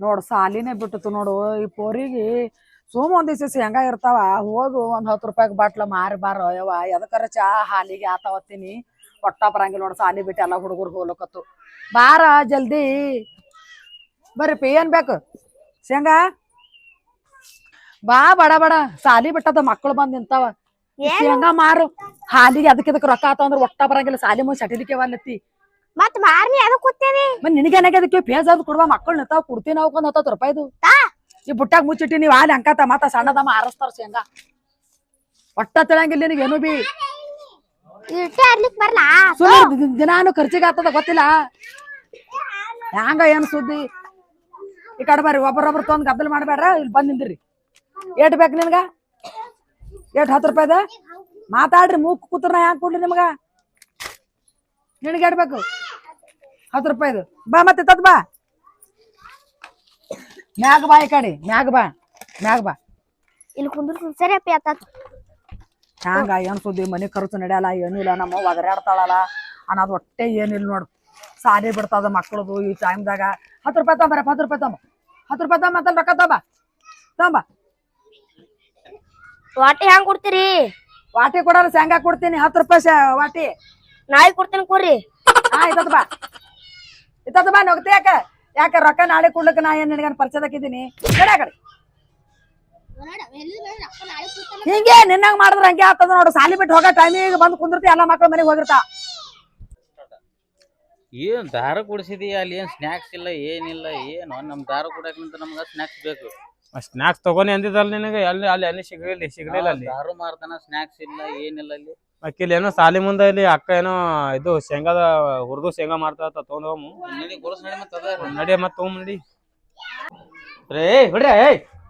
ನೋಡು ಸಾಲಿನೇ ಬಿಟ್ಟಿತು ನೋಡು. ಈ ಪೋರಿಗೆ ಸುಮ್ ಒಂದ್ ದಿವಸ ಶೇಂಗಾ ಇರ್ತಾವ ಹೋಗು ಒಂದ್ ಹತ್ತು ರೂಪಾಯಿಗೆ ಬಾಟ್ಲ ಮಾರಿ ಬಾರ ಯವ್ವ ಎದಕ್ಕಾರ ಚಾ ಹಾಲಿಗೆ ಆತಾವತ್ತೀನಿ ಒಟ್ಟ ಬರಂಗಿಲ್ಲ ನೋಡು ಸಾಲಿ ಬಿಟ್ಟು ಎಲ್ಲ ಹುಡುಗರು ಹೋಗ್ಲಕತ್ತು. ಬಾರ ಜಲ್ದಿ. ಬರ್ರಿ ಏನ್ ಬೇಕು? ಶೇಂಗಾ? ಬಾ ಬಡ ಬಡ. ಸಾಲಿ ಬಿಟ್ಟದ ಮಕ್ಕಳು ಬಂದ್ ನಿಂತಾವ. ಶೇಂಗಾ ಮಾರು. ಹಾಲಿಗೆ ಅದಕ್ಕೆ ರೊಕ್ಕ ಆತಾವ ಅಂದ್ರೆ ಒಟ್ಟ ಬರಂಗಿಲ್ಲ ಸಾಲಿ ಮುಂದೆ ಸಟಿಲಿಕ್ಕೆ ವಾಲತ್ತಿ ಮತ್ ಮಾರ್ನಿ ಅದಕ್ ಕೂತೇನಿ. ಮತ್ ನಿನಗೇನಾಗ ಅದಕ್ಕೆ ಪೇಜ್ ಅದು ಕೊಡುವ ಮಕ್ಕಳು ನಿಂತಾವ ಕೊಡ್ತೀನಿ ಅವಕೊಂದ್ ಹತ್ತತ್ತು ರೂಪಾಯಿದು ಈ ಬುಟ್ಟಾಗ ಮುಚ್ಚಿಟ್ಟಿ ನೀವು ಹಾಲಿ ಅಂಕತ ಮತ್ತ ಸಣ್ಣದಮ್ಮ ಆರಸ್ತಾರ ಶೇಂಗಾ. ಒಟ್ಟ ತಿಳಂಗಿಲ್ಲ ನಿನಗೇನು ಬಿ? ಇಟ್ಟೆ ಅರ್ಲಿಕ್ ಬರ್ಲಾ? ಸುಮ್ಮನೆ ದಿನಾನು ಖರ್ಚಿಗೆ ಆಗ್ತದ ಗೊತ್ತಿಲ್ಲ? ಹ್ಯಾಂಗ ಏನ್ ಸುದ್ದಿ? ಈ ಕಡೆ ಬರ್ರಿ ಒಬ್ಬರೊಬ್ರು ತೊಂದ್ ಗದ್ದಲ್ ಮಾಡ್ಬೇಡ್ರ? ಇಲ್ಲಿ ಬಂದ್ ನಿಂದ್ರಿ. ಏಟ್ ಬೇಕು ನಿನ್ಗ? ಏಟ್ ಹತ್ತು ರೂಪಾಯಿದ? ಮಾತಾಡ್ರಿ ಮೂಕ್ ಕೂತ್ರ ಹ್ಯಾಂಗ ಕೊಡ್ಲಿ ನಿಮ್ಗ? ನಿನಗೆ ಬೇಕು? ಹತ್ತು ರೂಪಾಯಿದು ಬಾ ಮತ್ತೆ ತದ್ ಬಾ. ಮ್ಯಾಗ ಬಾ ಈ ಕಡೆ ಮ್ಯಾಗ ಬಾ ಮ್ಯಾಗ ಬಾ. ಇಲ್ಲಿ ಕುಂದ್ರು ಸರಿ ಅಪ್ಪಿ ಆತಾತ್ ಹ್ಯಾಂಗ ಏನ್ ಸುದ್ದಿ ಮನೆ ಖರ್ಚು ನಡೆಯಲ್ಲ ಏನಿಲ್ಲ ನಮ್ಮ ಒದರಾಡ್ತಾಳಲ್ಲ ಅನ್ನೋದು ಒಟ್ಟೆ ಏನಿಲ್ಲ ನೋಡು. ಸಾಲಿ ಬಿಡ್ತದ ಮಕ್ಕಳದು ಈ ಟೈಮ್ದಾಗ ಹತ್ತು ರೂಪಾಯಿ ತಗೊಂಬರ ಹತ್ತು ರೂಪಾಯಿ ತಗೊಂಬ ಹತ್ತು ರೂಪಾಯಿ ತಗೊಂಬ ಅಂತ ರೊಕ್ಕ ತಗೊಂಬ ತಗೊಂಬ ವಾಟಿ ಹೆಂಗ್ ಕೊಡ್ತೀರಿ? ವಾಟಿ ಕೊಡಲ್ಲ ಶೇಂಗಾ ಕೊಡ್ತೀನಿ ಹತ್ತು ರೂಪಾಯಿ ವಾಟಿ. ನಾಯಿ ಕೊಡ್ತೀನಿ ಕೊಡ್ರಿ. ಆಯ್ತದ ಬಾ. ಇತ್ತದ ಬಾ ನೋಗ್ತಿ ಯಾಕ? ಯಾಕ ರೊಕ್ಕ ನಾಳೆ ಕೊಡ್ಲಿಕ್ಕೆ ನಾ ಏನ್ ನಿನಗನ್ ಪರಿಚಯದಕ್ಕಿದ್ದೀನಿ ಕಡೆ ಕಡೆ ಹಿಂಗೆ ನಿನ್ನಂಗ್ ಮಾಡಿದ್ರ ಹಂಗೆ ಆಗ್ತದ ನೋಡು. ಸಾಲಿ ಬಿಟ್ಟು ಹೋಗೋ ಟೈಮಿಗೆ ಬಂದು ಕುಂದಿರ್ತಿ ಎಲ್ಲ ಮಕ್ಳು ಮನೆಗೆ ಹೋಗಿರ್ತಾ. ಏನ್ ದಾರ ಕುಡಿಸಿದಿ ಅಲ್ಲಿ ಏನ್ ಸ್ನಾಕ್ಸ್ ಇಲ್ಲ ಏನಿಲ್ಲ ಏನು? ನಮ್ ದಾರ ಕುಡಕ್ ನಿಂತ ನಮ್ಗ ಸ್ನಾಕ್ಸ್ ಬೇಕು. ಸ್ನಾಕ್ಸ್ ತಗೋನಿ ಅಂದಿದ್ದಲ್ಲ ನಿನಗೆ. ಅಲ್ಲಿ ಅಲ್ಲಿ ಅಲ್ಲಿ ಸಿಗಲಿಲ್ಲ ಸಿಗಲಿಲ್ಲ ಅಲ್ಲಿ. ಯಾರು ಮಾರ್ತಾನ ಸ್ನಾಕ್ಸ್ ಇಲ್ಲ ಏನಿಲ್ಲ ಅಲ್ಲಿ. ಅಕ್ಕಿಲ್ ಏನೋ ಸಾಲಿ ಮುಂದೆ ಇಲ್ಲಿ ಅಕ್ಕ ಏನೋ ಇದು ಶೇಂಗಾದ ಹುರಿದು ಶೇಂಗಾ ಮಾಡ್ತಾ ತಗೊಂಡ್ ಹೋಗಮು ನಡಿ ಗುಡ್ಸ್ ನಡಿ. ಮತ್ತ್ ಅದ ನಡಿ ಮತ್ ತಗೊಂಡ್ ನಡಿ ರೇ ಬಿಡ್ರಿ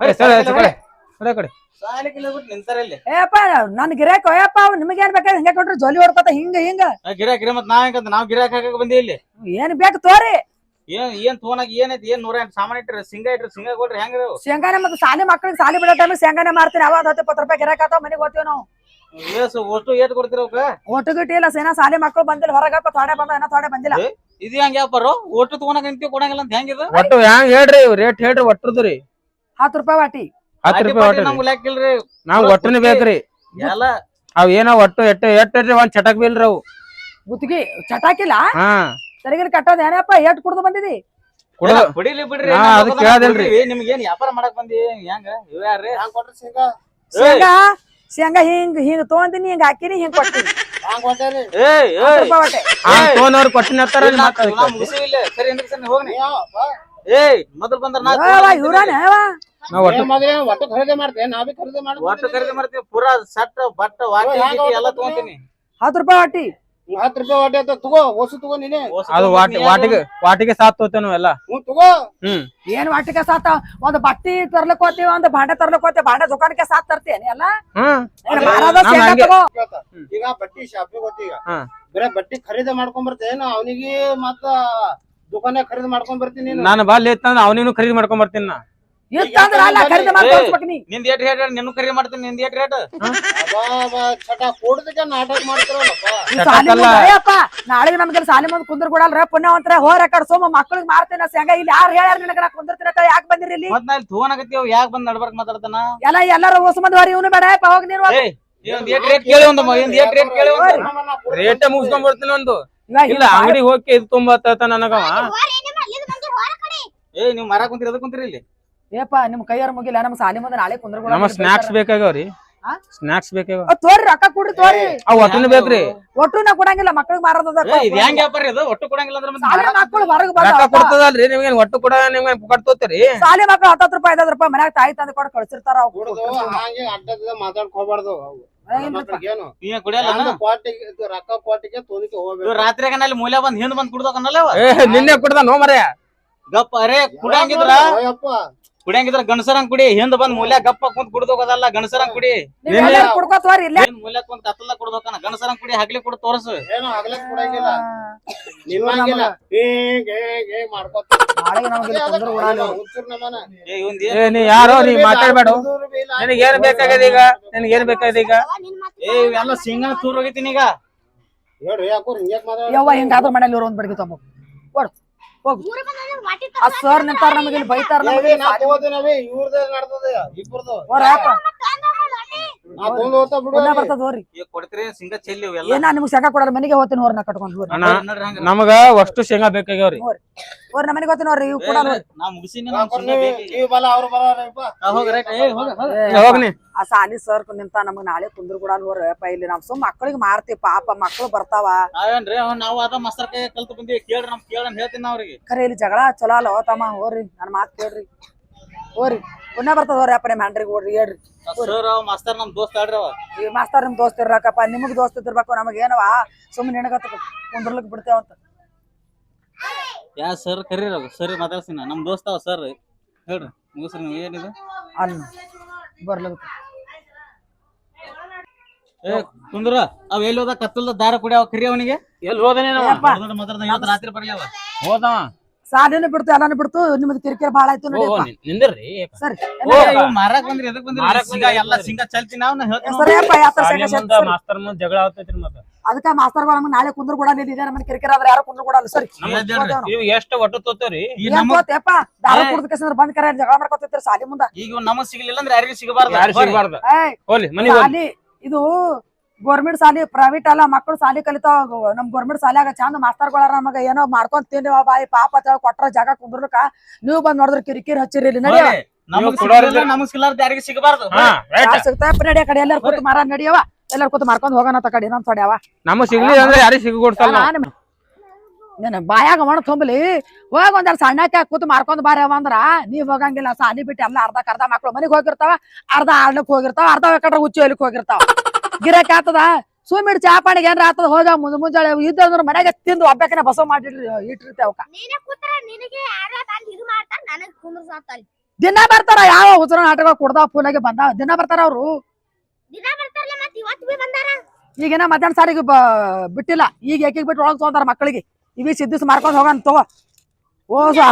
ಕಡೆ ಕಡೆ. ನನ್ ಗಿರಾಕ್ ಅಯ್ಯಪ್ಪ ಅವ್ ನಿಮಗೆ ಏನ್ ಬೇಕಾದ್ರೆ ಹಿಂಗೆ ಕೊಟ್ರೆ ಜೊಲಿ ಹೊಡ್ಕೊತ ಹಿಂಗ ಹಿಂಗ. ಗಿರಾಕ್ ಗಿರ ಮತ್ ನಾವ್ ಹೆಂಗಂತ ನಾವ್ ಗಿರಾಕ್ ಹಾಕಕ್ ಬಂದಿ ಇಲ್ಲಿ. ಏನ್ ಬೇಕು ತೋರಿ. ಏನ್ ಏನ್ ತೋನಾಗ ಏನೈತಿ ಏನ್ ನೂರ ಎಂಟು ಸಾಮಾನ್ ಇಟ್ರಿ ಸಿಂಗ ಇಟ್ರಿ ಸಿಂಗಾ ಕೊಡ್ರಿ ಹೆಂಗ ಶೇಂಗಾನೆ ಮತ್ತೆ ಸಾಲಿ ಮಕ್ಳಿಗೆ ಸಾಲಿ ಬಿಡೋ ಟೈಮ್ ಶೇಂಗಾನೆ ಮಾಡ್ತೀನಿ ಅವಾಗ ಹತ್ತು ಇಪ್ಪತ್ತು ರೂಪಾಯಿ ಗಿರಾಕ್ ಆತಾವ ಮನೆಗೆ ಹೋಗ್ತೀವಿ ನಾವು. ಏಸು ಒಟ್ಟು ಏಟ್ ಕೊಡ್ತೀರ ಒಟ್ಟು ಗಿಟ್ಟಿ ಇಲ್ಲ ಸೇನಾ ಸಾಲಿ ಮಕ್ಕಳು ಬಂದಿಲ್ಲ ಹೊರಗಪ್ಪ ಥೋಡೆ ಬಂದ ಏನೋ ಥೋಡೆ ಬಂದಿಲ್ಲ. ಇದು ಹೆಂಗ ವ್ಯಾಪಾರ ಒಟ್ಟು ನಿಂತಿ ಕೊಡಂಗಿಲ್ಲ ಅಂತ ಹೆಂಗಿದ ಒಟ್ಟು ಹ್ಯಾಂಗ್ ಹೇಳ್ರಿ ರೇಟ್ ಹೇಳ್ರಿ ಒಟ್ಟದು ರೀ. ಹತ್ತು ರೂಪಾಯಿ ವಾಟಿ. ಹತ್ತು ರೂಪಾಯಿ ಒಟ್ಟು ನಮ್ಗೆ ಲೆಕ್ಕಿಲ್ರಿ ನಾವ್ ಒಟ್ಟನೆ ಬೇಕ್ರಿ. ಎಲ್ಲ ಅವ್ ಏನೋ ಒಟ್ಟು ಎಟ್ಟ ಎಟ್ಟ ಒಂದ್ ಚಟಕ್ ಬೀಳ್ರಿ ಅವು. ಗುತ್ತಿಗೆ ಚಟಾಕಿಲ್ಲ? ಹಾ. ತೆರಿಗಿನ ಕಟ್ಟೋದು ಏನಪ್ಪ ಏಟ್ ಕುಡ್ದು ಬಂದಿದಿ? ಕುಡ್ದು ಬಿಡಿಲಿ ಬಿಡ್ರಿ ನಾ ನಾವ್ ಅದಕ್ ಅದನ್ನ ಕೇಳ್ದೇನ್ರಿ. ಕೊಡ್ತೀವಿ. ನಿಮ್ಗ್ ಏನ್ ವ್ಯಾಪಾರ ಮಾಡಕ್ ಬಂದಿ? ಹೆಂಗ? ಹಂಗ್ ಶೇಂಗಾ? ಶೇಂಗಾ? ಹಿಂಗ್ ಹಿಂಗ್ ತೊಗೊಂದಿನಿ ಹಿಂಗ್ ಹಾಕಿನಿ ಹಿಂಗ್ ಕೊಟ್ಟಿನಿ. ತೊಗೊಂಡವ್ರು ಕೊಟ್ಟಿನ ಒಟ್ಟು ಖರೀದಿ ಮಾಡ್ತೇವೆ ನಾವೇ ಖರೀದಿ ಒಟ್ಟು ಖರೀದಿ ಮಾಡ್ತೀವಿ ಪೂರಾ ಸಟ್ ಬಟ್ಟ ವಾಟಿ ಎಲ್ಲ? ತಗೊಂತೀನಿ. ಹತ್ತು ರೂಪಾಯಿ ವಾಟಿ. ಹತ್ತು ರೂಪಾಯಿ ವಾಟಿ ತಗೋ ಹೊಸ ತಗೋ ನೀನೆ. ಅದು ವಾಟಿ ವಾಟಿಗೆ ವಾಟಿಗೆ ಸಾತ್ ತೋತೇವ್ ಎಲ್ಲ. ಹ್ಞೂ ತಗೋ. ಹ್ಮ್. ಏನ್ ವಾಟಿಗೆ ಸಾತ ಒಂದ್ ಬಟ್ಟಿ ತರ್ಲಕ್ ಹೋಗ್ತೀವಿ ಒಂದ್ ಭಾಂಡೆ ತರ್ಲಕ್ ಹೋಗ್ತೀವಿ ಭಾಂಡೆ ದುಕಾನಕ್ಕೆ ಸಾತ್ ತರ್ತೀನಿ ಎಲ್ಲ? ಹ್ಮ್ ಏನ್ ಮಾರೋದ ಶೇಂಗಾ ಹಂಗೆ- ತಗೋ. ಈಗ ಬಟ್ಟಿ ಶಾಪಿಗೆ ಹೋಗ್ತೀವಿ ಈಗ. ಹಾ. ಬರೇ ಬಟ್ಟಿ ಖರೀದಿ ಮಾಡ್ಕೊಂಡ್ ಬರ್ತೇನ ಅವನಿಗೆ ಮತ್ತ ದುಕಾನ ಖರೀದಿ ಮಾಡ್ಕೊಂಡ್ ಬರ್ತೀನಿ ನೀನು? ನಾನು ಬಾಲ್ ಇತ್ತಂದ್ರ ಅವನಿಗೂ ಖರೀದಿ ಮಾಡ್ಕೊಂಡ್ ಬರ್ತೀನಿ ನಾ. ಇತ್ತಂದ್ರ ಅಲ್ಲ ಖರೀದಿ ಮಾಡಿ ನೀ. ನಿಂದ ಏಟ್ ರೇಟ್ ನಿನ್ನ ಖರೀದಿ ಮಾಡ್ತೀನಿ ನಿಂದ ಏಟ್ ರೇಟ್ ಅಬ್ಬಾ, ಅಬ್ಬಾ, ಚಟ ಕೂಡದಕ್ಕೆ ನಾಟಕ ಮಾಡ್ತಿರಲ್ಲಪ್ಪ ಈ ಸಾಲಿ ಚಟಕಲ್ಲ. ಮುಂದೆ ಅಯ್ಯಪ್ಪ ನಾಳೆಗೆ ನಮ್ಗೆ ಸಾಲಿ ಮುಂದೆ ಕುಂದ್ರ ಕೊಡಲ್ರ ಪುಣ್ಯವಂತರ ಹೋರ ಕಡೆ ಸೋಮ ಮಕ್ಳಿಗೆ ಮಾರ್ತೀನಿ ಶೇಂಗಾ ಇಲ್ಲಿ ಯಾರು ಹೇಳ್ಯಾರ ನಿನಗ ನಾ ಕುಂದಿರ್ತೀನಿ ಅಂತ ಯಾಕೆ ಬಂದಿರಿ ಇಲ್ಲಿ? ಮತ್ ನಾ ಇಲ್ಲಿ ತಗೋನಾಗತ್ತೀವ್ ಯಾಕೆ ಬಂದ್ ನಡ್ಬರ್ಕ್ ಮಾತಾಡ್ತಾನ? ಎಲ್ಲ ಎಲ್ಲಾರು ಹೊಸ ಮಂದಿ ಹೊರಿ ಇವನು ಬೇಡ ಹೋಗಿ ಏಟ್ ರೇಟ್ ಕೇಳಿ ಒಂದು ಒಂದ್ ಏಟ್ ರೇಟ್ ಕೇಳಿ ರೇಟ್ ಮುಗಿಸ್ಕೊಂಡ್ ಬರ್ತೀನಿ ಒಂದು. ಇಲ್ಲ ಅಂಗಡಿ ಹೋಗಿ ಇದು ತುಂಬಾ ನನಗವ. ಏಯ್ ನೀವ್ ಮರ ಕುಂತೀರಿ ಅದ ಕುಂತೀರಿ ಇಲ್ಲಿ? ಏಪ್ಪ ನಿಮ್ ಕೈಯಾರ ಮುಗಿಲ್ಲ ನಮ್ ಸಾಲಿ ಮುಂದೆ ನಾಳೆ ಕುಂದ್ರ ನಮ್ಮ ಸ್ನಾಕ್ಸ್ ಬೇಕಾಗವ್ರಿ ಆ? ಸ್ನಾಕ್ಸ್ ಬೇಕಾಗ ತೋರಿ ರೊಕ್ಕ ಕೊಡ್ರಿ ತೋರಿ. ಅವ್ ಬೇಕ್ರಿ. ಒಟ್ಟು ನಾ ಕೊಡಂಗಿಲ್ಲ ಮಕ್ಳಿಗೆ ಮಾರೋದ ಇದು ಹೆಂಗ್ ವ್ಯಾಪಾರ ಇದು? ಒಟ್ಟು ಕೊಡಂಗಿಲ್ಲ ಅಂದ್ರೆ ಮತ್ತೆ ಸಾಲಿ ಮಕ್ಳು ಮಕ್ಕಳು ಹೊರಗೆ ರೊಕ್ಕ ಬಂದ ಕೊಡ್ತದಲ್ರಿ ನಿಮ್ಗೇನ್ ಒಟ್ಟು ಕೂಡ ನಿಮ್ಗೆ ಸಾಲಿ ಮಕ್ಕಳು ಹತ್ತತ್ತು ರೂಪಾಯಿ ಐದತ್ತು ರೂಪಾಯಿ ಮನ್ಯಾಗ ತಾಯಿ ತಂದು ಕೊಟ್ಟು ಕಳ್ಸಿರ್ತಾರ ಅವ್ರು ಕುಡ್ದು ಹಂಗೆ ಅಡ್ಡದ ಮಾತಾಡ್ಕೋಬಾರ್ದು ಅವು. ಏನು ನೀ ಏನ್ ಕುಡಿಯಲ್ಲ ಒಂದು ಕ್ವಾಟಿಗೆ ಇದು ರೊಕ್ಕ ಕ್ವಾಟಿಗೆ ತೋನಿಕೆ ಹೋಗ್ಬೇಕು. ರಾತ್ರಿ ಅಲ್ಲಿ ಮೂಲೆ ಬಂದ್ ಹಿಂದ್ ಬಂದ್ ಕುಡ್ದ ಏ ನಿನ್ನೆ ಕುಡ್ದ ನೋ ಮರೆ ಗಪ್ಪ ಅರೇ ಕುಡಂಗಿದ್ರ? ಕುಡಿಯಂಗಿದ್ರ ಗಣಸರಂಗ್ ಕುಡಿ ಹಿಂದ್ ಬಂದ್ ಮೂಲ್ಯ ಗಪ್ಪ ಕುಂತ ಕುಡ್ದೋಗದಲ್ಲ ಗಣಸರಂಗ್ ಕುಡಿ. ನೀವ್ ಕುಡ್ಕೋತ ಹೋರಿ ಇಲ್ಲೇ. ಏನ್ ಮೂಲೆ ಕುಂತ್ ಕತ್ತಲ ಕುಡ್ದೋಕನ ಗಣಸರಂಗ್ ಕುಡಿ ಹಗ್ಲಿ ಕುಡ್ ತೋರ್ಸು. ಏನು ಕೊಡಂಗಿಲ್ಲ. ನಿಮ್ಮಂಗಿಲ್ಲ. ಏ ಏ ನೀ ಯಾರೋ ನೀ ಮಾತಾಡ್ಬೇಡ. ನಿನಗೆ ಏನ್ ಬೇಕಾಗ್ಯದ ಈಗ? ನಿನಗೆ ಏನ್ ಬೇಕಾಗ್ಯದ ಈಗ? ಏ ಇವೆಲ್ಲ ಸಿಂಗ ತೂರ್ ಹೋಗಿತೀನಿ ಈಗ. ಹೇಳ್ರಿ ಯಾಕೋ ಹಿಂಗ್ಯಾಕ್ ಮಾತಾಡ ಯವ್ವ ಹಿಂಗಾದ್ರ ಮನೇಲಿ ಇವ್ರು ಒಂದ್ ಬಡ್ಗಿ ತಮ್ಮ ಕೊಡು ಹೋಗ್. ಆ ಸರ್ ನಿಂತಾರ ನಮಗೆ ಇಲ್ಲಿ ಬೈತಾರ ನಮಗೆ ಇವ್ರದ್ದು ನಡ್ದದ ಇಬ್ಬರದು ಹೋರಪ್ಪ ಬರ್ತದ ಹೋರಿ ಏನ ನಿಮ್ಗೆ ಶೇಂಗಾ ಕೊಡಲ್ಲ ಮನೆಗೆ ಹೋಗ್ತೀನಿ ಹೋರಿ ನಾ ಕಟ್ಕೊಂಡ್ ಹೋರಿ ನಮಗ ಅಷ್ಟು ಶೇಂಗಾ ಬೇಕಾಗ್ಯಾವ್ರಿ. ಹೋರಿ ಮನೆಗೆ ಹೋಗ್ತೀನಿ ಇವ್ ಕೊಡಲ್ಲ ಹೋಗ್ನಿ. ಆ ಸಾಲಿ ಸರ್ ನಿಂತ ನಮಗ್ ನಾಳೆ ಕುಂದ್ರ ಕೂಡ ಹೋರಪ್ಪ ಇಲ್ಲಿ ನಮ್ ಸುಮ್ ಮಕ್ಕಳಿಗೆ ಮಾರ್ತೀವಿ ಪಾಪ ಮಕ್ಕಳು ಬರ್ತಾವ. ನಾವೇನ್ರಿ ನಾವು ಅದ ಮಾಸ್ತರ್ ಕೈ ಕಲ್ತು ಬಂದಿವಿ ಕೇಳ್ರಿ ನಮ್ ಕೇಳನ್ ಹೇಳ್ತೀನಿ ನಾ ಅವ್ರಿಗೆ. ಖರೆ ಇಲ್ಲಿ ಜಗಳ ಚಲೋ ಅಲ್ಲ ತಮ್ಮ ಹೋರಿ ನನ್ ಮಾತ್ ಕೇಳ್ರಿ. ಹೋರಿ ಪುಣ್ಯ ಬರ್ತದ ಅಪ್ಪ ನಿಮ್ ಹ್ಯಾಂಡ್ರಿಗೆ ಹೋಡ್ರಿ ಹೇಳ್ರಿ. ಸರ್ ಅವ್ ಮಾಸ್ತರ್ ನಮ್ ದೋಸ್ತ ಆಡ್ರಿ ಅವ. ಈ ಮಾಸ್ತರ್ ನಿಮ್ ದೋಸ್ತ ಇರ್ಲಕ್ಕಪ್ಪ ನಿಮಗ್ ದೋಸ್ತ ಇರ್ಬೇಕು ನಮಗ್ ಏನವ? ಸುಮ್ಮನೆ ನಿನಗತ್ತ ಕುಂದ್ರಲಿಕ್ ಬಿಡ್ತೇವಂತ ಯಾ ಸರ್ ಕರೀರ ಸರ್ ಮಾತಾಡ್ಸಿನ. ನಮ್ ದೋಸ್ತ ಅವ ಸರ್. ಹೇಳ್ರಿ ಮುಗಿಸ್ರಿ ನೀವು. ಏನಿದೆ ಅಲ್ಲ ಬರ್ಲತ್ತ ಏ ಕುಂದ್ರ ಅವ್ ಎಲ್ಲಿ ಹೋದ? ಕತ್ತಲ್ದ ದಾರ ಕುಡಿ ಅವ ಕರಿ ಅವನಿಗೆ? ಎಲ್ಲಿ ಹೋದನೇನವ? ರಾತ್ರಿ ಬರ್ಲಿ ಅವ? ಹೋದವ. ಸಾಲಿನೂ ಬಿಡ್ತು ಎಲ್ಲಾನು ಬಿಡ್ತು ನಿಮ್ದು ಕಿರಿಕಿರಿ ಬಾಳ ಆಯ್ತು ನೋಡಿ ಸರಿ ಮಾರಾಕ್ ಬಂದ್ರಿ ಎದಕ್ ಬಂದ್ರಿ? ಸಿಂಗ ಎಲ್ಲ ಸಿಂಗ ಚಲ್ತಿ ನಾವ್ ಹೇಳ್ತೀನಿ ಸರಿ ಯಾತ್ರ ಮಾಸ್ತರ್ ಮುಂದ್ ಜಗಳ ಆಗ್ತೈತ್ರಿ ಮತ್ತ. ಅದಕ್ಕ ಮಾಸ್ತರ್ಗಳು ನಮ್ಗೆ ನಾಳೆ ಕುಂದ್ರ ಕೂಡ ನಮ್ಗೆ ಕಿರಿಕಿರಿ ಆದ್ರೆ ಯಾರು ಕುಂದ್ರ ಕೂಡ ಸರಿ ನೀವು ಎಷ್ಟು ಒಟ್ಟು ತೋತೇವ್ರಿ? ಗೊತ್ತೇಪ್ಪ ದಾರ ಕುಡ್ದ ಕೇಸಂದ್ರ ಬಂದ್ ಕರೆ ಜಗಳ ಮಾಡ್ಕೊತಿರ್ತೀರಿ ಸಾಲಿ ಮುಂದ. ಈಗ ನಮಗ್ ಸಿಗ್ಲಿಲ್ಲ ಅಂದ್ರೆ ಯಾರಿಗೂ ಸಿಗಬಾರ್ದು. ಯಾರು ಸಿಗ್ಬಾರ್ದ. ಏಯ್ ಹೋಲಿ ಮನಿಗ್ ಇದು ಗೌರ್ಮೆಂಟ್ ಸಾಲಿ ಪ್ರೈವೇಟ್ ಅಲ್ಲ ಮಕ್ಕಳು ಸಾಲಿ ಕಲಿತಾವ ನಮ್ ಗೌರ್ಮೆಂಟ್ ಸಾಲಿಯಾಗ ಚಂದ ಮಾಸ್ತರ್ಗಳಾರ ನಮಗ ಏನೋ ಮಾಡ್ಕೊಂಡ್ ತಿಂದಿವ ಬಾಯಿ ಪಾಪ ಕೊಟ್ರ ಜಾಗ ಕುಂದ್ರಕ ನೀವು ಬಂದ್ ನೋಡಿದ್ರ ಕಿರಿಕಿರಿ ಹಚ್ಚಿರಿ ನಡಿಯ ಕಡೆ ಎಲ್ಲಾರು ಕೂತ್ ಮಾರ ನಡಿಯವ ಎಲ್ಲಾರು ಕೂತ್ ಮಾರ್ಕೊಂಡ್ ಹೋಗೋಣ ಕಡೆ ನಮ್ ತೊಡ್ಯಾವ ನಮಗ್ ಸಿಗ್ಲಿಲ್ಲ ಅಂದ್ರೆ ಯಾರಿಗ್ ಸಿಗಕೊಡ್ಸಲ್ಲ. ನಾನು ಬಾಯಾಗ ಒಣ ತುಂಬಲಿ. ಹೋಗ ಒಂದೆರಡು ಸಣ್ಣಕ್ಕೆ ಕೂತ್ ಮಾರ್ಕೊಂಡ್ ಬಾರ್ಯವ ಅಂದ್ರ ನೀವ್ ಹೋಗಂಗಿಲ್ಲ ಸಾಲಿ ಬಿಟ್ಟು ಎಲ್ಲ ಅರ್ಧ ಅರ್ಧ ಮಕ್ಳು ಮನೆಗೆ ಹೋಗಿರ್ತಾವ ಅರ್ಧ ಆಡ್ಲಿಕ್ ಹೋಗಿರ್ತಾವ ಅರ್ಧ ಕಟ್ರ ಹುಚ್ಚಿ ಹೊಲಿಕ್ ಹೋಗಿರ್ತಾವ. ಗಿರಾಕಿ ಆತದ ಸುಮ್ಮಿಡ್ ಚಾ ಪಾಣಿಗೆ ಏನ್ರ ಆತದ ಹೋಗ ಮುಂಜ ಮುಂಜಾಳೆ ಇದ್ದ ಅಂದ್ರ ಮನೆಗೆ ತಿಂದು ಒಬ್ಬಾಕಿನ ಬಸವ ಮಾಡಿ ಇಟ್ಟಿರ್ತೇವ ಅವಕ್ಕ. ದಿನ ಬರ್ತಾರ ಯಾವ ಹುಚ್ಚರ ನಾಟಕ ಕುಡ್ದಾವ ಪೂನಾಗೆ ಬಂದಾವ ದಿನ ಬರ್ತಾರ ಅವ್ರು? ಈಗೇನ ಮಧ್ಯಾಹ್ನ ಸಾರಿಗೆ ಬಿಟ್ಟಿಲ್ಲ. ಈಗ ಏಕಿಗೆ ಬಿಟ್ಟು ಒಳಗ್ ತೊಗೊಂತಾರ ಮಕ್ಕಳಿಗೆ. ಇವಿ ಸಿದ್ದಿಸ್ ಮಾರ್ಕೊಂಡ್ ಹೋಗೋಣ ತಗೋ. ಓ ಸಾ.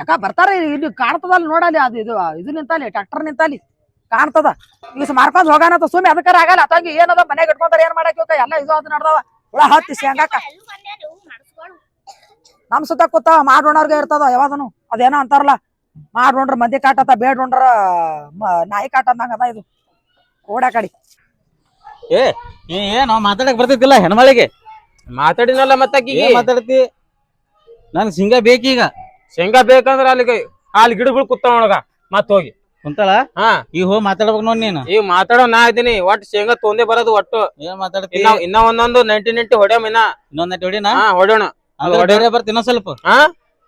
ಯಾಕ ಬರ್ತಾರ ಇಲ್ಲಿ ಕಾಣ್ತದಲ್ಲ ನೋಡಲ್ಲಿ ಅದು ಇದು ಇದು ನಿಂತಲ್ಲಿ ಟ್ರ್ಯಾಕ್ಟರ್ ನಿಂತಲ್ಲಿ. ಕಾಣ್ತದ? ಇಸ್ ಮಾರ್ಕೊಂಡ್ ಹೋಗಾನ ಅಂತ ಸುಮ್ಮನೆ ಅದಕ್ಕಾರ ಆಗಲ್ಲ. ತಂಗಿ ಏನದ ಮನೆಗೆ ಇಟ್ಕೊಂತಾರ ಏನ್ ಮಾಡಕ್ ಹೋಗ ಎಲ್ಲ ಇದು ಅದು ನಡ್ದವ. ಹುಳ ಹತ್ತಿ ಶೇಂಗಾಕ ನಮ್ ಸುತ್ತ ಕೂತ ಮಾಡೋಣರ್ಗ ಇರ್ತದ ಯಾವಾದನು? ಅದೇನೋ ಅಂತಾರಲ್ಲ. ಮಾಡೋಣ್ರ ಮಂದಿ ಕಾಟತ ಬೇಡ್ರ ನಾಯಿ ಕಾಟ ಅಂದಂಗ ಅದ ಇದು. ಕೋಡ ಕಡಿ. ಏ ಏನೋ ಮಾತಾಡಕ್ ಬರ್ತಿದ್ದಿಲ್ಲ ಹೆಣ್ಮಳಿಗೆ? ಮಾತಾಡಿನಲ್ಲ ಮತ್ತ ಆಕಿಗೆ. ಏನ್ ಮಾತಾಡ್ತಿ? ನನ್ ಶೇಂಗಾ ಬೇಕೀಗ. ಶೇಂಗಾ ಬೇಕಂದ್ರ ಅಲ್ಲಿಗೆ ಅಲ್ಲಿ ಗಿಡಗಳು ಕೂತ ಒಳಗ ಮತ್ತ ಹೋಗಿ. ಕುಂತಾಳ? ಹಾ. ಈ ಹೋಗಿ ಮಾತಾಡ್ಬೇಕು ನೋಡ್ ನೀನು. ಈ ಮಾತಾಡೋ ನಾ ಇದೀನಿ ಒಟ್ಟು ಶೇಂಗಾ ತೊಂದೇ ಬರೋದು ಒಟ್ಟು. ಏನ್ ಮಾತಾಡ್ತಿ? ಇನ್ನ ಇನ್ನ ಒಂದೊಂದು ನೈಂಟಿ ನೈಂಟಿ ಹೊಡ್ಯಾಮ ಇನ್ನ. ಇನ್ನೊಂದ್ ನಟಿ ಹೊಡಿನ? ಹಾ ಹೊಡೋಣ ಹೊಡೆರೆ ಬರ್ತಿ ಇನ್ನೊಂದ್ ಸ್ವಲ್ಪ. ಹಾ?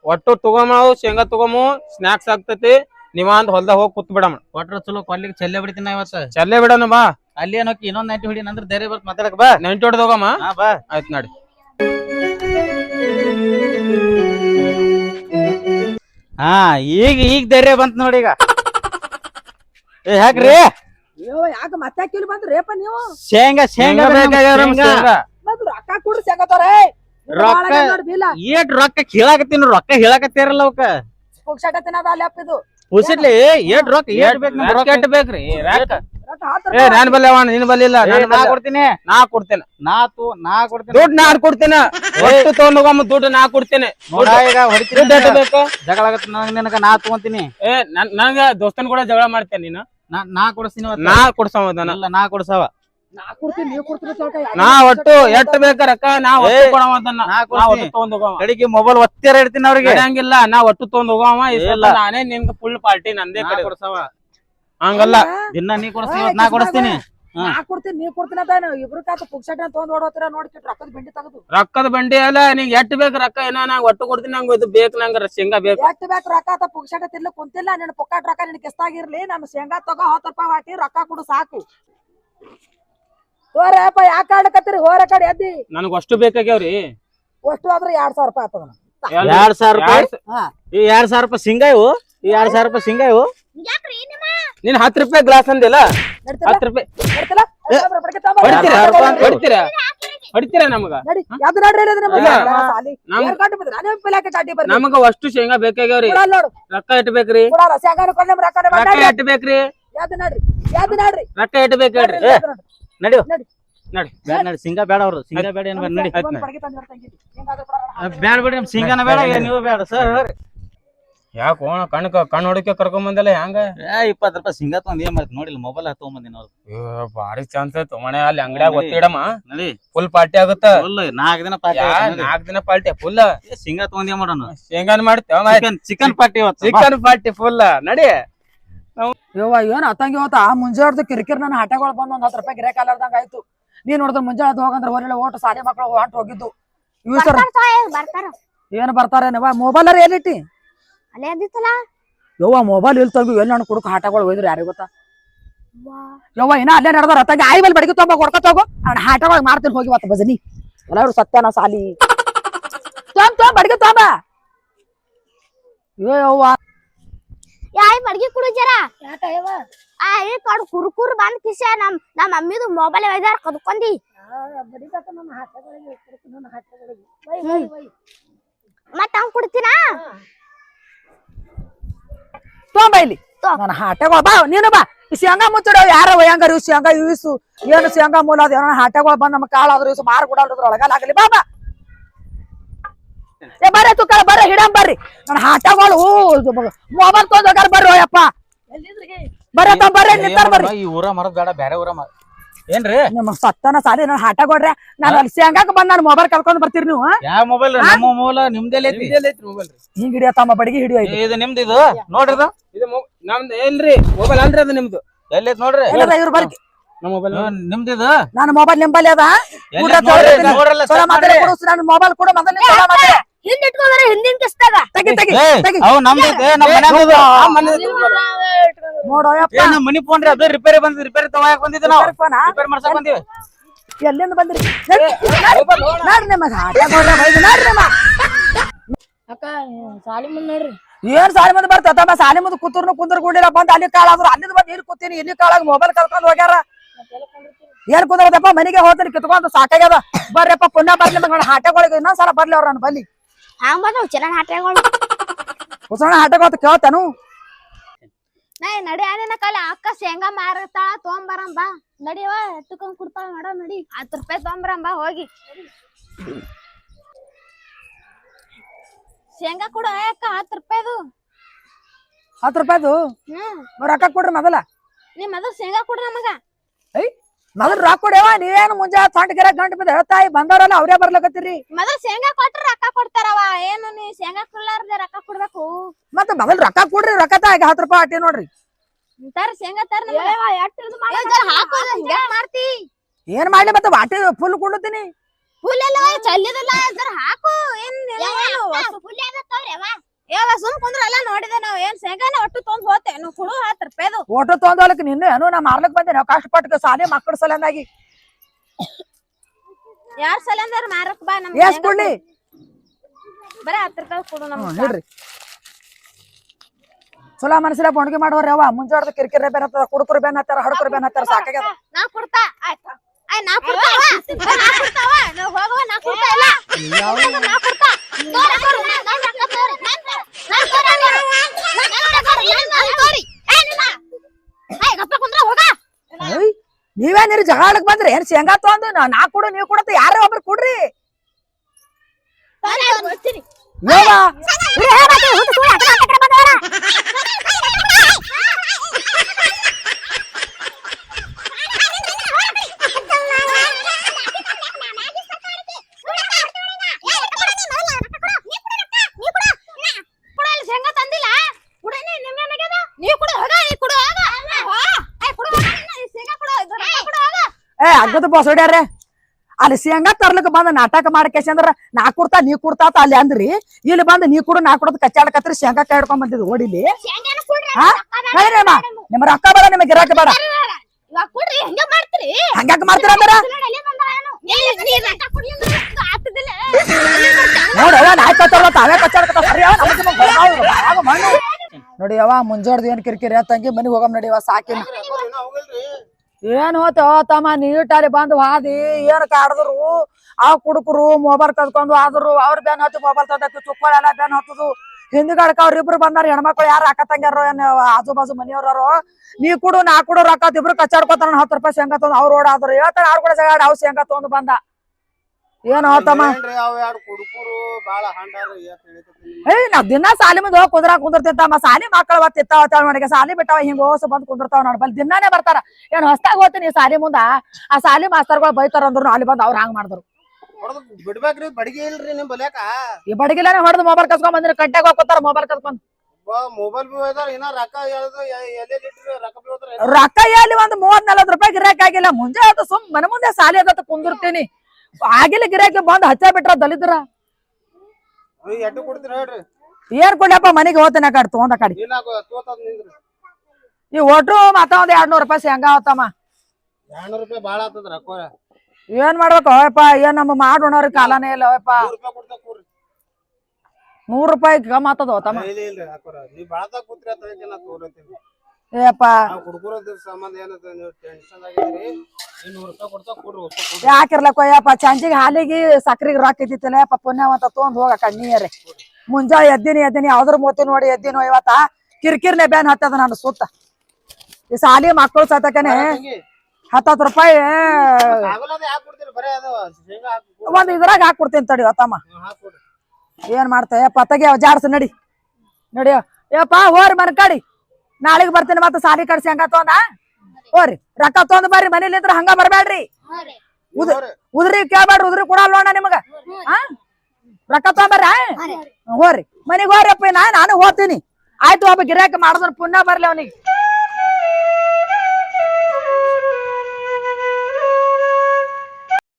ಒಟ್ಟು ತಗೊಂಬವು ಶೇಂಗಾ ತಗೊಂಬು ಸ್ನಾಕ್ಸ್ ಆಗ್ತೈತಿ. ನೀವಂದ್ ಹೊಲ್ದಾಗ ಹೋಗಿ ಕೂತ್ ಬಿಡಮ್ಮ ಕೊಟ್ರ ಚಲೋ ಕೊಲ್ಲಿ ಚೆಲ್ಲೆ ಬಿಡ್ತೀನಿ ನಾ ಇವತ್ತ. ಚಲ್ಲೇ ಬಿಡೋಣ ಬಾ. ಅಲ್ಲಿ ಏನೋಕಿ ಇನ್ನೊಂದ್ ನೈಂಟಿ ಹೊಡಿನ ಅಂದ್ರೆ ಧೈರ್ಯ ಬರ್ತ ಮಾತಾಡಕ್ ಬಾ. ನೈಂಟಿ ಹೊಡೆದು ಹೋಗಮ್ಮ. ಹಾ ಬಾ. ಆಯ್ತು ನೋಡಿ. ಹಾ ಈಗ ಈಗ ಧೈರ್ಯ ಬಂತ ನೋಡಿ ಈಗ. ಏ ಯಾಕ್ರಿ? ಅಯ್ಯೋ ಯಾಕ ಮತ್ತೆ ಕಿಲ್ ನೀವು? ಶೇಂಗಾ ಶೇಂಗಾ ಬೇಕಾಗ್ಯಾವ ನಮ್ಗ್. ರೊಕ್ಕ ಕೊಡ್ರಿ ಸಿಗತ್ತಾರ ರೊಕ್ಕ? ಏಟ್ ರೊಕ್ಕ ಕೇಳಾಕತ್ತೀನಿ ರೊಕ್ಕ ಹೇಳಾಕತ್ತೀರಲ್ಲ ಅವಕ್ಕ. ಪುಕ್ಷಟ ತಿನ್ನದ ಅಲ್ಲಿ ಅಪ್ಪ ಇದು. ಪುಸಿಡ್ಲಿ ಏಟ್ ರೊಕ್ಕ ಏಟ್ ಬೇಕು ನಮ್ಗ್ ರೊಕ್ಕ. ಕೆಟ್ಟ ಬೇಕ್ರಿ? ರೊಕ್ಕ. ಏ ನಾನ್ ಬಲ್ಲೆ ಅವ ನಿನ್ ಬಲ್ಲಿಲ್ಲ ನಾ. ಕೊಡ್ತೀನಿ. ನಾ ಕೊಡ್ತೇನೆ. ನಾ ತು ನಾ ಕೊಡ್ತೀನಿ. ದುಡ್ಡು ನಾನ್ ಕೊಡ್ತೇನೆ. ಒಟ್ಟು ತಗೊಂಡೋಗಮ್ಮ ದುಡ್ಡು ನಾ ಕೊಡ್ತೇನೆ. ನೋಡ ಈಗ ಹೊಡಿತೀನಿ ಬೇಕು? ಜಗಳ ಆಗತ್ತ ನನಗ ನಿನಗ ನಾ ತಗೊಂತೀನಿ. ಏ ನನ್ ನಂಗ ದೋಸ್ತನ್ ಕೂಡ ಜಗಳ ಮಾಡ್ತೇನೆ ನೀನು. ನಾ ನಾ ಕೊಡಿಸ್ತೀನಿ ಇವತ್ತ. ನಾ ಕೊಡ್ಸವ ಅದನ್ನ. ಇಲ್ಲ ನಾ ಕೊಡ್ಸವ ನಾ ಕೊಡ್ತೀನಿ ನೀವು ಕೊಡ್ತೀನಿ ಚೌಕ ನಾ ಒಟ್ಟು ಎಷ್ಟ್ ಬೇಕ ರೊಕ್ಕ ನಾ ಒಟ್ಟು ಏ, ಕೊಡವ ಅದನ್ನ. ನಾ ನಾ ಒಟ್ಟು ತಗೊಂಡ್ ಹೋಗವ. ಕಡೆಗೆ ಮೊಬೈಲ್ ಒತ್ತಿರ ಇಡ್ತೀನಿ ಅವ್ರಿಗೆ. ನಡೆಯಂಗಿಲ್ಲ ನಾ ಒಟ್ಟು ತಗೊಂಡ್ ಹೋಗವ. ಈ ಸಲ ಇಲ್ಲ. ನಾನೇ ನಿನ್ಗ ಫುಲ್ ಪಾರ್ಟಿ ನಂದೇ ನಾ ಕಡೆ. ಕೊಡ್ಸವ ಹಂಗಲ್ಲ. ದಿನ ನೀ ಕೊಡಿಸ್ತೀನಿ ಇವತ್ತು ನಾ ಕೊಡಿಸ್ತೀನಿ. ನಾ ಕೊಡ್ತೀನಿ ನೀವ್ ಕೊಡ್ತೀನಿ ಅಂತ ಏನು ಇಬ್ರು ಕಾತ ಪುಕ್ಸಟ್ ತಗೊಂಡ್ ಓಡೋತೀರ ನೋಡ್ಕಿಟ್ ರೊಕ್ಕದ ಬಂಡಿ ತಗದು. ರೊಕ್ಕದ ಬಂಡಿ ಅಲ್ಲ ನಿಂಗ್ ಎಷ್ಟ್ ಬೇಕು ರೊಕ್ಕ? ಏನೋ ನಾ ಒಟ್ಟು ಕೊಡ್ತೀನಿ ನಂಗೆ ಇದು ಬೇಕು ನಂಗ ಶೇಂಗಾ ಬೇಕು. ಎಷ್ಟು ಬೇಕು ರೊಕ್ಕ ಆತ ಪುಕ್ಸಟ ತಿನ್ಲಿ ಕುಂತಿಲ್ಲ ನಿನ್ ಪುಕ್ಕಾಟ್ ರೊಕ್ಕ ನಿನ್ ಕಿಸ್ತಾಗಿರ್ಲಿ ನಮ್ ಶೇಂಗಾ ತಗೋ ಹತ್ತು ರೂಪಾಯಿ ಹಾಕಿ ರೊಕ್ಕ ಕೊಡು ಸಾಕು. ತೋರಪ್ಪ ಯಾಕೆ ಆಡಕತ್ತೀರಿ ಹೋರ ಕಡೆ ಎದ್ದಿ. ನನಗ್ ಅಷ್ಟು ಬೇಕಾಗ್ಯಾವ್ರಿ. ಅಷ್ಟು ಆದ್ರೆ ಎರಡ್ ಸಾವಿರ ರೂಪಾಯಿ ಆತದ ಎರಡ್ ಸಾವಿರ ರೂಪಾಯಿ? ಎರಡ್ ಈ ಎರಡ್ ಸಾವಿರ ರೂಪಾಯಿ ಸಿಂಗ ಇವು? ಈ ಎರಡ್ ಸಾವಿರ ರೂಪಾಯಿ ಸಿಂಗ ಇವು? ಯಾಕ್ರಿ ನಿಮ್ಮ ನೀನ್ ಹತ್ತು ರೂಪಾಯಿ ಗ್ಲಾಸ್ ಅಂದಿಲ್ಲ? ಹತ್ತು ರೂಪಾಯಿ. ಹೊಡಿತೀರ? ಹೊಡಿತೀರ? ನಮಗ? ನಮಗ? ಅಷ್ಟು ಶೇಂಗಾ ಬೇಕಾಗ್ಯಾವ್ರಿ. ರೊಕ್ಕ ಇಟ್ಬೇಕ್ರಿ. ರೊಕ್ಕ ಇಟ್ಬೇಕ್ರಿ. ರೊಕ್ಕ ಎಟ್ ಬೇಕ್ ಹೇಳ್ರಿ ನಡಿ. ನಡಿ. ಬ್ಯಾಡ ನಡಿ. ಸಿಂಗ ಬೇಡ ಅವ್ರು ಸಿಂಗಾ ಬೇಡ ಏನ್ ಬೇಡ ನಡಿ. ಬ್ಯಾಡ ಬಿಡಿ ನಮ್ ಸಿಂಗನ ಬೇಡ. ನೀವು ಬೇಡ ಸರ್ ಯಾಕೆ ಹೋಣ ಕಣ್ ಕಣ್ ಹೊಡಿಕೆ ಕರ್ಕೊಂಡ್ ಬಂದಲ್ಲ ಹೆಂಗ ಏ ಇಪ್ಪತ್ತು ರೂಪಾಯಿ ಸಿಂಗ ತಗೊಂಡ್ ಏನ್ ಮಾಡ್ತಿ? ನೋಡಿಲ್ಲ ಮೊಬೈಲ್ ತಗೊಂಬಂದಿನ ಅವ್ರು ಭಾರಿ ಚಾನ್ಸ್ ಆಯ್ತು ಮನೆ ಅಲ್ಲಿ ಅಂಗಡಿಯಾಗ ಒತ್ತಿಡಮ್ಮ. ನಡಿ. ಫುಲ್ ಪಾರ್ಟಿ ಆಗುತ್ತ? ಫುಲ್ ನಾಲ್ಕು ದಿನ ಪಾರ್ಟಿ ನಾಲ್ಕು ದಿನ ಪಾರ್ಟಿ ಫುಲ್ ಸಿಂಗ ತಗೊಂಡ್ ಏನ್ ಮಾಡೋಣ ಸಿಂಗಾನ ಮಾಡ್ತೇವ ಚಿಕನ್ ಪಾರ್ಟಿ ಇವತ್ತು. ಚಿಕನ್ ಪಾರ್ಟಿ ಫುಲ್ ನಡಿ. ಯವ್ವ ಏನ್ ಅತ್ತಂಗಿ ಹೋತ? ಮುಂಜಾಡ್ದು ಕಿರಿಕಿರಿ ನನ್ನ ಹಟಗಳು ಬಂದ್ ಒಂದ್ ಹತ್ತು ರೂಪಾಯಿ ಗಿರೇ ಅಲ್ಲಾರ್ದಂಗ ಆಯ್ತು. ನೀನ್ ನೋಡಿದ್ರೆ ಮುಂಜಾನೆ ಹೋಗಂದ್ರ ಹೊರಳೆ ಓಟು ಸಾಲಿ ಮಕ್ಕಳು ಹೊಂಟ್ ಹೋಗಿದ್ದು. ಇವ್ ಸರ್ ಏನ್ ಬರ್ತಾರೆ? ನೀವ ಮೊಬೈಲ್ ಎಲ್ಲಿಟ್ಟಿ ಅಲ್ಲೇ ಅದಿತ್ತಲ್ಲ? ಯವ್ವ ಮೊಬೈಲ್ ಇಲ್ಲಿ ತಗು ಎಲ್ಲಿ ನನ್ನ ಕುಡುಕ ಹಾಟಗಳು ಒಯ್ದ್ರು ಯಾರಿಗೆ ಗೊತ್ತಾ? ಯವ್ವ ಇನ್ನ ಅಲ್ಲೇ ನಡೆದಾರ ಅತ್ತಾಗ ಆಯ್ ಮೇಲೆ ಬಡಗಿ ತೊಂಬ ಹೋಗು ನಾನು ಹಾಟಗಳು ಮಾಡ್ತೀನಿ ಹೋಗಿ ಮತ್ತೆ ಬಜನಿ. ಎಲ್ಲರೂ ಸತ್ಯನ ಸಾಲಿ. ತೊಂಬ ತೊಂಬ ಬಡಗಿ ತೊಂಬ. ಅಯ್ಯೋ ಯವ್ವ. ಯಾಯ್ ಮಡ್ಗಿ ಕುಡು ಜರ. ಆ ಏ ಕಡ್ ಕುರ್ಕುರ್ ಬಂದ್ ಕಿಸ ನಮ್ ನಮ್ ಮಮ್ಮಿದು ಮೊಬೈಲ್ ಒಯ್ದಾರ ಕದ್ಕೊಂಡಿ. ಮತ್ತ ಅವ್ನ್ ಕುಡ್ತೀನ? ತೊಂಬ ಇಲ್ಲಿ. ನನ್ನ ಹಾಟಗಳು ಬಾ ನೀನು ಬಾ. ಈ ಶೇಂಗಾ ಮುಚ್ಚಡ ಯಾರ ಒಯ್ಯಂಗಾರ ಇವ್ ಶೇಂಗಾ ಇವಿಸು ಏನು ಶೇಂಗಾ ಮೂಲ ಅದ ಏನೋ ಬಂದ ಬಂದ್ ನಮ್ಮ ಕಾಳಾದ್ರು ಇವ್ಸು ಮಾರು ಗುಡಾಡಿದ್ರ ಒಳಗಲಾಗಲಿ ಬಾ ಬಾ. ಏ ಬರ್ರಿ ತುಕ್ಕ ಬರ್ರಿ ಹಿಡಂ ಬರ್ರಿ. ನನ್ನ ಹಾಟಗಳು ಮೊಬೈಲ್ ತೊಗೊಂಡ್ ಬರ್ರಿ ಅಯ್ಯಪ್ಪ ಬರ್ರಿ ಬರ್ರಿ ನಿಂತಾರ ಬರ್ರಿ. ಈ ಊರ ಮರದ ಬೇಡ ಬೇರೆ ಊರ ಮರ ಏನ್ರಿ? ನಿಮ್ಮ ಸತ್ತನ ಸಾಲಿ ಹಾಟ ಹಾಟಗೊಡ್ರೆ ನಾನು ಅಲ್ಲಿ ಶೇಂಗಾಕ ಬಂದ್ ನಾನು ಮೊಬೈಲ್ ಬರ್ತೀರಿ ನೀವು ಯಾವ ಮೊಬೈಲ್ ನಮ್ಮ ಮೊಬೈಲ್ ನಿಮ್ದೆಲ್ಲ ಐತಿ? ಹಿಂಗ್ ಹಿಡಿಯ ತಮ್ಮ ಬಡಿಗೆ ಹಿಡಿಯೋ ಏ, ಇದು ನಿಮ್ದು ಇದು? ನೋಡ್ರಿ ಇದು. ಇದು ಮೊ- ನಮ್ದು ಎಲ್ರಿ? ಮೊಬೈಲ್ ಅದು ನಿಮ್ದು. ಎಲ್ಲೈತಿ ನೋಡ್ರಿ? ಇವ್ರು ಬರ್ರಿ ನಮ್ಮ ಮೊಬೈಲ್ ಹ್ಮ್, ನಿಮ್ದು. ಇದು? ನನ್ನ ಮೊಬೈಲ್ ನಿಂಬಲ್ಲಿ ಅದ ನೋಡ್ರಲ್ಲ, ನನ್ನ ಮೊಬೈಲ್ ಕೂಡ ಮೊದಲು. ಹಿಂದ್ ಇಟ್ಕೊಂಡ್ರ ಹಿಂದಿನ ಕಿಸ್ದಾಗ. ತೆಗಿ ತೆಗಿ ಏ, ತೆಗಿ. ಅವು ನಮ್ಮ ಮನ್ಯಾಗ ಇದು. ಆ ಮನೆ ನೋಡೋ. ಏ ನಮ್ಮ ಮನಿ ಫೋನ್ ರೀ ಅದು ರಿಪೇರಿ ಬಂದಿದ್ ರಿಪೇರಿ ತಗೋಕ್ ಬಂದಿದ್ದೆ ನಾವು? ಫೋನಾ? ರಿಪೇರಿ ಮಾಡ್ಸಕ್ ಬಂದಿವಿ. ಎಲ್ಲಿಂದ ಬಂದ್ರಿ? ನೋಡ್ರಿ ನಿಮ್ಮ ಅಕ್ಕ ಸಾಲಿ ಮುಂದ್ ನೋಡ್ರಿ. ಏನ್ ಸಾಲಿ ಮುಂದೆ ಬರ್ತದ ಸಾಲಿ ಮುಂದೆ ಕೂತರ್ನು ಕುಂದ್ರ ಕೂಡಿಲ್ಲ ಬಂದ್ ಅಲ್ಲಿ ಕಾಳಾದ್ರು ಅಲ್ಲಿಂದ ಬಂದ್ ಇಲ್ಲಿ ಕೂತೀನಿ ಇಲ್ಲಿ ಕಾಳಾಗ ಮೊಬೈಲ್ ಕಲ್ಕೊಂಡ್ ಹೋಗ್ಯಾರ. ಏನ್ ಕುಂದ್ರದಪ್ಪ ಮನೆಗೆ ಹೋಗ್ತೀನಿ ಕಿತ್ಕೊಂಡು ಸಾಕಾಗ್ಯದ. ಬರ್ರಿಯಪ್ಪ ಪುಣ್ಯ ಬರ್ಲಿ ಹಾಟೆ ಒಳಗೆ ಇನ್ನೊಂದ್ಸಲ ಬರ್ಲಿ ಅವ್ರ ನನ್ನ ಬಲ್ಲಿ. ಹಂಗ ಬಂದವ್ ಚಲನ್ ಹಾಟಗಳು ಹುಸಣ ಹಾಟಗಳು ಕೇಳ್ತಾನು? ನಾ ನಡಿ ಆನಿನ ಕಾಲ ಅಕ್ಕ ಶೇಂಗಾ ಮಾರತಾಳ ತೊಗೊಂಬರಂ ಬಾ ನಡಿವ ಎತ್ತಕೊಂಡ್ ಕೊಡ್ತಾಳ ನೋಡ ನಡಿ. ಹತ್ತು ರೂಪಾಯಿ ತೊಗೊಂಬರಂ ಬಾ ಹೋಗಿ. ಶೇಂಗಾ ಕೊಡು ಅಕ್ಕ ಹತ್ತು ರೂಪಾಯಿದು. ಹತ್ತು ರೂಪಾಯ್ದು? ಹ್ಮ್. ರೊಕ್ಕ ಕೊಡ್ರಿ ಮೊದಲ. ನಿಮ್ ಮೊದಲು ಶೇಂಗಾ ಕೊಡು ನಮಗ. ಮೊದಲು ರೊಕ್ಕ ನೀ ನೀವೇನು ಮುಂಜಾ ತಂಡ ಗಿರ ಗಂಟು ಬಿದ್ದು ಹೇಳ್ತಾಯಿ ಬಂದವರಲ್ಲ ಅವರೇ ಬರ್ಲಕತ್ತೀರಿ. ಮೊದಲು ಶೇಂಗಾ ಕೊಟ್ರ ರೊಕ್ಕ ಕೊಡ್ತಾರವ ಏನು ನೀ ಶೇಂಗಾ ಕೊಡ್ಲಾರ್ದೆ ರೊಕ್ಕ ಕೊಡ್ಬೇಕು? ಮತ್ತ ಮೊದಲು ರೊಕ್ಕ ಕೊಡ್ರಿ ರೊಕ್ಕ ತಾ ಈಗ ಹತ್ತು ರೂಪಾಯಿ ಆಟಿ ನೋಡ್ರಿ. ತರ ಶೇಂಗಾ ತರ ಮಾಡ್ತಿ. ಏನ್ ಮಾಡ್ಲಿ ಮತ್ತೆ ವಾಟಿ ಫುಲ್ ಕುಡ್ತೀನಿ. ಫುಲ್ ಎಲ್ಲ ಚಲ್ಲಿದಲ್ಲ ಜರ ಹಾಕು. ಏನ್ ಯಾವ ಸುಮ್ ಕುಂದ್ರಲ್ಲ ನೋಡಿದೆ ನಾವ್ ಏನ್ ಶೇಂಗಾನ ಒಟ್ಟು ತೊಂದ್ ಹೋತೆ. ನಾವು ಕೊಡು ಹತ್ತು ರೂಪಾಯಿದು ಓಟೋ ತೊಗೊಂಡೋಲಕ್ ನಿನ್ನೆ ಏನು ನಾ ಮಾರ್ಲಕ್ ಬಂದೆ ನಾವು ಕಷ್ಟಪಟ್ಟು ಸಾಲಿ ಮಕ್ಕಳ ಸಲಂದಾಗಿ. ಯಾರ್ ಸಲಂದ್ರ ಮಾರಕ್ ಬಾ ನಮ್ ಎಷ್ಟ್ ಕೊಡ್ಲಿ. ಬರೀ ಹತ್ತು ರೂಪಾಯಿ ಕೊಡು ನಮ್ಗೆ ಹೇಳ್ರಿ ಚಲೋ ಮನಸ್ಸಿಲ್ಲ ಬೊಣಗಿ ಮಾಡೋರ್ ಯಾವ ಮುಂಜಾಡ್ದ ಕಿರಿಕಿರಿ ಬೇನ್ ಹತ್ತಾರ ಕುಡುಕರು ಬೇನ್ ಹತ್ತಾರ ಹಡಕರು ಬೇನ್ ಹತ್ತಾರ ಸಾಕಾಗ್ಯದ. ನಾ ಕೊಡ್ತಾ ಆಯ್ತಾ? ಆಯ್ ನಾ ಕೊಡ್ತಾವ ನಾ ಕೊಡ್ತಾವ ನಾವ್ ಹೋಗುವ ನಾ ಕೊಡ್ತಾ ಇಲ್ಲ ನಾ ಕೊಡ್ತಾ ತೋರಿ, ತೋರಿ, ನನ್- ನನ್ ರೊಕ್ಕ ತೋರಿ, ನನ್ ತ- ನನ್ ತೋರಿ ಅಂದೆ. ನನ್ ರೊಕ್ಕ ತೋರಿ, ನನ್- ನನ್ ತೋರಿ. ಏ ನಿನ್ನ? ಏ, ಗಪ್ಪ ಕುಂದ್ರ ಹೋಗ. ಏಯ್, ನೀವೇನಿರಿ ಜಗಾಡಕ್ ಬಂದ್ರೆ? ಏನ್ ಶೇಂಗಾ ತಗೊಂಡು ನಾ ನಾ ಕೊಡು ನೀವ್ ಕೊಡತ್ತ ಯಾರೇ ಒಬ್ರು ಕೊಡ್ರಿ? ಶೇಂಗಾ ನಿಮ್ಗೇನಾಗ್ಯದ ನೀವ್ ಕುಡು ಹೋಗ ನೀ ಕುಡು ಹೋಗ ಹೋ. ಏ, ಕುಡು ಹೋಗ ನೀನು, ಈ ಶೇಂಗಾ ಕುಡು ಇದು ರೊಕ್ಕ ಕುಡು ಹೋಗ ಏ ಅಗ್ಗದ ಬಾಸ್ ಹೊಡ್ಯಾರ ಅಲ್ಲಿ ಶೇಂಗಾ ತರ್ಲಕ್ ಬಂದ ನಾಟಕ ಮಾಡ್ಕೇಶಂದ್ರ ನಾ ಕೊಡ್ತಾ ನೀ ಕೊಡ್ತಾ ಅಂತ ಅಲ್ಲಿ ಅಂದ್ರಿ. ಇಲ್ಲಿ ಬಂದ ನೀ ಕೊಡು ನಾ ಕೊಡೋದ್ ಕಚ್ಚಾಡಕತ್ರಿ ಶೇಂಗಾ ಕೈ ಹಿಡ್ಕೊಂಡ್ ಬಂದಿದ್ ಓಡಿಲಿ ಶೇಂಗಾನ ಕುಡ್ರಿ ಹಾ? ನಿಮ್ಮ ರೊಕ್ಕ ಬೇಡ ನಿಮಗೆ ಗಿರಾಕ ಬೇಡ. ಇವಾಗ ಕುಡ್ರಿ ಹೆಂಗ ಮಾಡ್ತೀರಿ? ಹಂಗ್ಯಾಕ ಮಾಡ್ತೀರ ಅಂದ್ರ? ನೋಡಿ ಬಂದ ನೀ ರೊಕ್ಕ ಕುಡಿ ಅಂದ್ರೆ ಇದು ಆಗ್ತದಿಲ್ಲ. ನೋಡಿ ಅವೇ ನಾಯ್ ಕಚ್ಚಾಡಕತ್ತ ಸರಿ ಅವ ನಮಗೆ ನಿಮಗೆ ಬರ್ತಾವ್ ಮಣ್ಣು. ನೋಡಿ ಅವ ಮುಂಜಾಡ್ದು ಏನ್ ಕಿರಿಕಿರಿ ತಂಗಿ, ಮನಿಗ್ ಹೋಗಮ್ ನಡಿ ಅವ ಸಾಕಿನ. ಏನ್ ಹೋತ ತಮ್ಮ ನೀಟಾರಿ ಬಂದು ಹಾದಿ, ಏನ್ ಕಾಡದ್ರು? ಆ ಕುಡುಕರು ಮೊಬೈಲ್ ಕದ್ಕೊಂಡು ಆದ್ರು ಅವ್ರ ಬೆನ್ ಹತ್ತಿ ಮೊಬೈಲ್ ತಂದಕ್ಕೆ ಚುಕ್ಕೋಳೆಲ್ಲ ಬೆನ್ ಹತ್ತದು. ಹಿಂದ್ಗಡಕ ಅವ್ರ ಇಬ್ರು ಬಂದಾರ, ಹೆಣ್ಮಕ್ಳು ಯಾರು ಅಕ್ಕ ತಂಗ್ಯಾರೋ ಏನ್ ಆಜು ಬಾಜು ಮನಿಯವ್ರೋ ನೀ ಕೊಡು, ನಾ ಕೊಡು ರೊಕ್ಕ ಇಬ್ರು ಕಚ್ಚಾಡ್ಕೊತಾರ ಹತ್ತು ರೂಪಾಯಿ ಶೇಂಗಾ ತಂದು ಅವ್ರು ಓಡಾದ್ರು. ಹೇಳ್ತಾರೆ, ಅವ್ರು ಕೂಡ ಜಗಾಡ ಅವ್ರು ಶೇಂಗಾ ತಗೊಂಡು ಬಂದ. ಏನು ಹೋತಮ್ಮ ನಾವ್ ದಿನ ಸಾಲಿ ಮುಂದೆ ಹೋಗಿ ಕುಂದ್ರ ಕುಂದಿರ್ತಿತ್ತಮ್ಮ ಸಾಲಿ ಮಕ್ಕಳು ಬತ್ತಿತ್ತಾವ ನನಗೆ ಸಾಲಿ ಬಿಟ್ಟಾವ ಹಿಂಗ ಹೋಸ ಬಂದ್ ಕುಂದಿರ್ತಾವ ನೋಡ್ ಬಲ್ ದಿನಾನೇ ಬರ್ತಾರ. ಏನ್ ಹೊಸ್ತಾಗ ಹೋಗ್ತೀನಿ ಸಾಲಿ ಮುಂದ? ಆ ಸಾಲಿ ಮಾಸ್ತರ್ಗಳು ಬೈತಾರ ಅಂದ್ರು ಅಲ್ಲಿ ಬಂದ್ ಅವ್ರ ಹಂಗ್ ಮಾಡಿದ್ರು. ಬಿಡ್ಬೇಕ್ರಿ ಬಡಿಗೆ ಇಲ್ರಿ ನಿಮ್ ಬಲ್ಯಾಕ? ಈ ಬಡಗಿಲಾನೆ ಹೊಡೆದು ಮೊಬೈಲ್ ಕಸ್ಕೊಂಡ್ ಬಂದ್ರೆ ಕಟ್ಟಾಗ ಹೋಗ್ತಾರ ಮೊಬೈಲ್ ಕಸ್ಕೊಂಡ್. ಮೊಬೈಲ್ ಬಿ ಇನ್ನ ರೊಕ್ಕ ರೊಕ್ಕ ಬಿ ಹೋದ್ರ ರೊಕ್ಕ ಎಲ್ಲಿ ಒಂದ್ ಮೂವತ್ ನಲ್ವತ್ ರೂಪಾಯಿ ಗಿರಾಕ್ ಆಗಿಲ್ಲ. ಮುಂಜಾನೆ ಸುಮ್ ಮನೆ ಮುಂದೆ ಸಾಲಿ ಅದ ಕುಂದಿರ್ತೀನಿ. ಆಗಿಲ್ಲ ಗಿರಾಕಿ ಬಂದ್ ಹಚ್ಚ ಬಿಟ್ರ ದಲಿದ್ರ ಎಟ್ಟು ಕೊಡ್ತೀರಿ ಹೇಳ್ರಿ. ಏನ್ ಕೊಡ್ಲಪ್ಪ ಮನೆಗೆ ಹೋಗ್ತೇನೆ ಆ ಕಡೆ ತಗೊಂಡ ಕಡೆ. ಇಲ್ಲ ತೋತದ್ ನಿಂದ್ರಿ. ಈ ಒಟ್ರು ಮತ್ತ ಒಂದ್ ಎರಡ್ ನೂರ್ ರೂಪಾಯಿ ಶೇಂಗಾ ಹೋತಮ್ಮ ಎರಡ್ನೂರು ರೂಪಾಯಿ ಬಾಳ ಆತದ ರೊಕ್ಕ ಏನ್ ಮಾಡ್ಬೇಕು ಹೋಯಪ್ಪ ಏನ್ ನಮ್ಮ ಮಾಡೋಣ ಕಾಲನೇ ಇಲ್ಲ ಯಪ್ಪ ನೂರು ರೂಪಾಯಿ ಕೊಡ್ತಾ ಕೂರ್ರಿ. ನೂರ್ ರೂಪಾಯಿ ಕಮ್ ಆತದ ತಮ್ಮ. ಇಲ್ಲ ಇಲ್ರಿ ಹಾಕೋರ ನೀವ್ ಬಾಳ ಕೂತ್ರಿ ಅಂತ ತೋರತ್ತೀನಿ ಏಪ್ಪ. ಹುಡುಗರ ಸಂಬಂಧ ಏನದ ನೀವು ಟೆನ್ಷನ್ ಆಗಿದ್ರಿ ಈ ನೂರು ರೂಪಾಯಿ ಕೊಡ್ತಾ ಕೂಡ್ರಿ ಹೊಸ ಕೊಡ್ರಿ. ಯಾಕಿರ್ಲಕ್ಕ ಯಪ್ಪ ಚಂಚಿಗೆ ಹಾಲಿಗೆ ಸಕ್ರಿಗೆ ರೊಕ್ಕ ಇದ್ದಿತ್ತಲ್ಲ ಯಪ್ಪ ಪುಣ್ಯವಂತ ತೊಗೊಂಡ್ ಹೋಗ ಕಣ್ಣೀರಿ. ಮುಂಜಾನೆ ಎದ್ದಿನಿ ಎದ್ದಿನಿ ಯಾವ್ದ್ರ ಮೂತಿ ನೋಡಿ ಎದ್ದಿನೋ ಇವತ್ತ. ಕಿರ್ಕಿರ್ನೆ ಬ್ಯಾನ್ ಹತ್ತದ ನಾನು ಸುತ್ತ. ಈ ಸಾಲಿ ಮಕ್ಕಳು ಸತಕನೆ ಹತ್ತತ್ತು ರೂಪಾಯಿ ಒಂದ್ ಇದ್ರಾಗ ಹಾಕ್ಕೊಡ್ತೀನಿ ತಡಿ ಅತ್ತಮ್ಮ. ಏನ್ ಮಾಡ್ತಾ ಯಪ್ಪ ತಗಿ ಜಾಡ್ಸ ನಡಿ. ನಡಿಯೋ ಯಪ್ಪ ಹೋರಿ ಮನ್ ಕಡಿ ನಾಳೆಗ್ ಬರ್ತೇನೆ ಮತ್ತೆ ಸಾಲಿ ಕಡ್ಸಿ ಹಂಗ ತೊಂದ? ಓರಿ ರೊಕ್ಕ ತೊಂದ್ ಬರ್ರಿ ಮನೇಲಿ ಇದ್ರ ಹಂಗ ಬರ್ಬೇಡ್ರಿ ಉದ್ರಿ ಕೇಳ್ಬೇಡ್ರಿ ಉದ್ರಿ ಕೊಡಲ್ಲ ನೋಡ ನಿಮಗ. ಆ? ರೊಕ್ಕ ತೊಂಬರ್ರ ಹೋರಿ. ಮನಿಗ್ ಹೋರಪ್ಪ ನಾ ನಾನು ಹೋಗ್ತೀನಿ. ಆಯ್ತು ಒಬ್ಬ ಗಿರಾಕಿ ಮಾಡಿದ್ರ ಪುಣ್ಯ ಬರ್ಲಿ ಅವನಿಗೆ.